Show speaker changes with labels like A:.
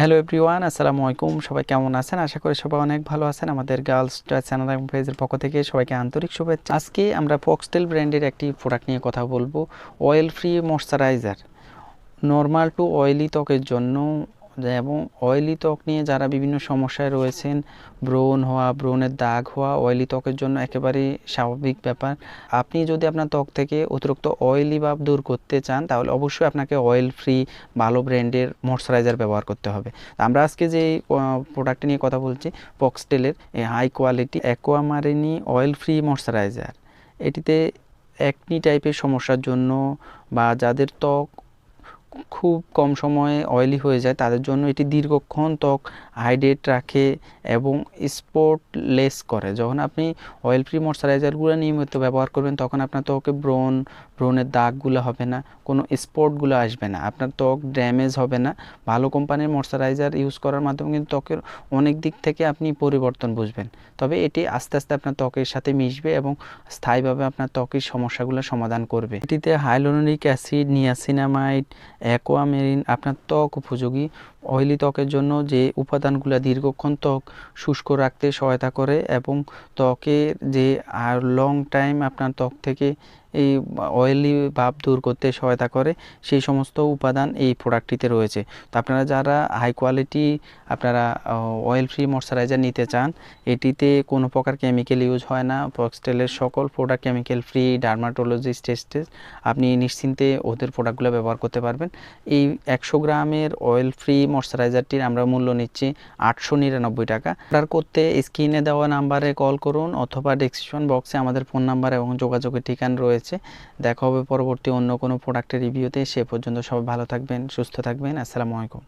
A: Hello everyone আসসালামু আলাইকুম। সবাই কেমন আছেন? আশা করি সবাই অনেক ভালো আছেন। আমাদের গার্লস টয় চ্যানেল এবং পেজের পক্ষ থেকে সবাইকে আন্তরিক শুভেচ্ছা। আজকে আমরা ফক্সটেল ব্র্যান্ডের একটি প্রোডাক্ট নিয়ে কথা বলব। Oil free moisturiser normal to oily ত্বকের জন্য এবং অয়েলি ত্বক নিয়ে যারা বিভিন্ন সমস্যায় রয়েছেন, ব্রণ হওয়া, ব্রণের দাগ হওয়া অয়েলি ত্বকের জন্য একেবারেই স্বাভাবিক ব্যাপার। আপনি যদি আপনার ত্বক থেকে অতিরিক্ত অয়েলি ভাব দূর করতে চান, তাহলে অবশ্যই আপনাকে অয়েল ফ্রি ভালো ব্র্যান্ডের ময়শ্চারাইজার ব্যবহার করতে হবে। আমরা আজকে যে প্রোডাক্টটি নিয়ে কথা বলছি পক্সটেলের হাই কোয়ালিটি অ্যাকোয়ামারিনি অয়েল ফ্রি ময়শ্চারাইজার এটিতে একনি টাইপের সমস্যার জন্য বা যাদের ত্বক খুব কম সময়ে অয়েলি হয়ে যায়, তাদের জন্য এটি দীর্ঘক্ষণ ত্বক হাইড্রেট রাখে এবং স্পটলেস করে। যখন আপনি অয়েল ফ্রি ময়শ্চারাইজারগুলো নিয়মিত ব্যবহার করবেন, তখন আপনার ত্বকে ব্রণ, ব্রণের দাগগুলো হবে না, কোনো স্পটগুলো আসবে না, আপনার ত্বক ড্যামেজ হবে না। ভালো কোম্পানির ময়শ্চারাইজার ইউজ করার মাধ্যমে কিন্তু ত্বকের অনেক দিক থেকে আপনি পরিবর্তন বুঝবেন। তবে এটি আস্তে আস্তে আপনার ত্বকের সাথে মিশবে এবং স্থায়ীভাবে আপনার ত্বকের সমস্যাগুলো সমাধান করবে। এটিতে হাইলোনিক অ্যাসিড নিয়াসিনামাইড অ্যাকোয়ামেরিন, আপনার ত্বক উপযোগী। অয়েলি ত্বকের জন্য যে উপাদানগুলো দীর্ঘক্ষণ ত্বক শুষ্ক রাখতে সহায়তা করে এবং ত্বকের যে আর লং টাইম আপনার ত্বক থেকে এই অয়েলি ভাব দূর করতে সহায়তা করে, সেই সমস্ত উপাদান এই প্রোডাক্টটিতে রয়েছে। তো আপনারা যারা হাই কোয়ালিটি আপনারা অয়েল ফ্রি ময়শ্চারাইজার নিতে চান, এটিতে কোনো প্রকার কেমিক্যাল ইউজ হয় না। ফক্সটেলের সকল প্রোডাক্ট কেমিক্যাল ফ্রি ডার্মাটোলজিস্ট টেস্টে আপনি নিশ্চিন্তে ওদের প্রোডাক্টগুলো ব্যবহার করতে পারবেন। এই একশো গ্রামের অয়েল ফ্রি ময়শ্চারাইজারটির আমরা মূল্য নিচ্ছি আটশো নিরানব্বই টাকা। অর্ডার করতে স্ক্রিনে দেওয়া নাম্বারে কল করুন অথবা ডেসক্রিপশন বক্সে আমাদের ফোন নাম্বার এবং যোগাযোগের ঠিকানা রয়েছে। দেখা হবে পরবর্তী অন্য কোনো প্রোডাক্টের রিভিউতে সে পর্যন্ত সবাই ভালো থাকবেন, সুস্থ থাকবেন। আসসালামু আলাইকুম।